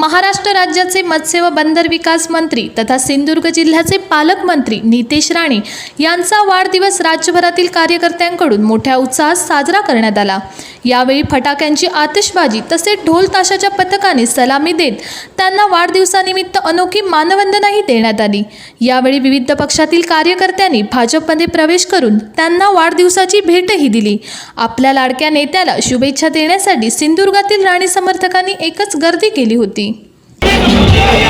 महाराष्ट्र राज्याचे मत्स्य व बंदर विकास मंत्री तथा सिंधुदुर्ग जिल्ह्याचे पालकमंत्री नितेश राणे यांचा वाढदिवस राज्यभरातील कार्यकर्त्यांकडून मोठ्या उत्साहात साजरा करण्यात आला. यावेळी फटाक्यांची आतिषबाजी तसेच ढोल ताशाच्या पथकाने सलामी देत त्यांना वाढदिवसानिमित्त अनोखी मानवंदनाही देण्यात आली. यावेळी विविध पक्षातील कार्यकर्त्यांनी भाजपमध्ये प्रवेश करून त्यांना वाढदिवसाची भेटही दिली. आपल्या लाडक्या नेत्याला शुभेच्छा देण्यासाठी सिंधुदुर्गातील राणे समर्थकांनी एकच गर्दी केली होती. Yeah.